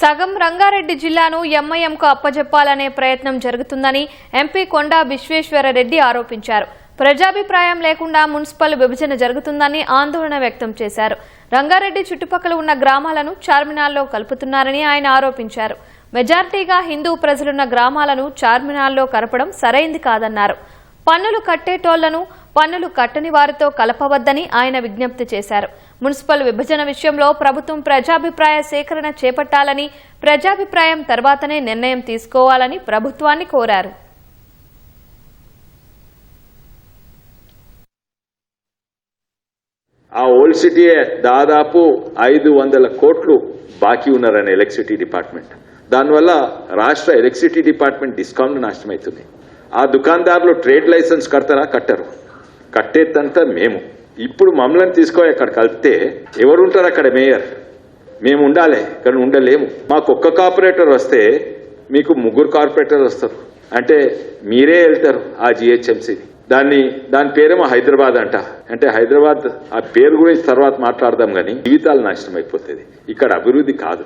సగం రంగారెడ్డి జిల్లాను ఎంఐఎంకు అప్పజెప్పాలనే ప్రయత్నం జరుగుతుందని ఎంపీ కొండా విశ్వేశ్వరరెడ్డి ఆరోపించారు. ప్రజాభిప్రాయం లేకుండా మున్సిపల్ విభజన జరుగుతుందని ఆందోళన వ్యక్తం చేశారు. రంగారెడ్డి చుట్టుపక్కల ఉన్న గ్రామాలను చార్మినార్లో కలుపుతున్నారని ఆయన ఆరోపించారు. మెజార్టీగా హిందూ ప్రజలున్న గ్రామాలను చార్మినార్లో కలపడం సరైంది కాదన్నారు. పన్నులు కట్టేటోళ్ళను పన్నులు కట్టని వారితో కలపవద్దని ఆయన విజ్ఞప్తి చేశారు. మున్సిపల్ విభజన విషయంలో ప్రభుత్వం ప్రజాభిప్రాయ సేకరణ చేపట్టాలని ప్రజాభిప్రాయం తర్వాతనే నిర్ణయం తీసుకోవాలని ప్రభుత్వాన్ని కోరారు. ఆ ఓల్డ్ సిటీ దాదాపు ఐదు వందల కోట్లు బాకీ ఉన్నారని ఎలక్ట్రిసిటీ డిపార్ట్మెంట్. దానివల్ల రాష్ట్ర ఎలక్ట్రిసిటీ డిపార్ట్మెంట్ డిస్కౌంట్ నష్టమవుతుంది ఆ దుకాణదారులు ట్రేడ్ లైసెన్స్ కడతారా? కట్టరు. కట్టేదంతా మేము. ఇప్పుడు మమ్మల్ని తీసుకొని అక్కడ కలిపితే ఎవరు ఉంటారు అక్కడ మేయర్? మేము ఉండాలి కానీ ఉండలేము. మాకు ఒక్క కార్పొరేటర్ వస్తే మీకు ముగ్గురు కార్పొరేటర్ వస్తారు. అంటే మీరే వెళ్తారు ఆ జిహెచ్ఎంసీ. దాన్ని దాని పేరేమో హైదరాబాద్ అంట. అంటే హైదరాబాద్ ఆ పేరు గురించి తర్వాత మాట్లాడదాం కానీ జీవితాలు నాశనం అయిపోతుంది. ఇక్కడ అభివృద్ధి కాదు.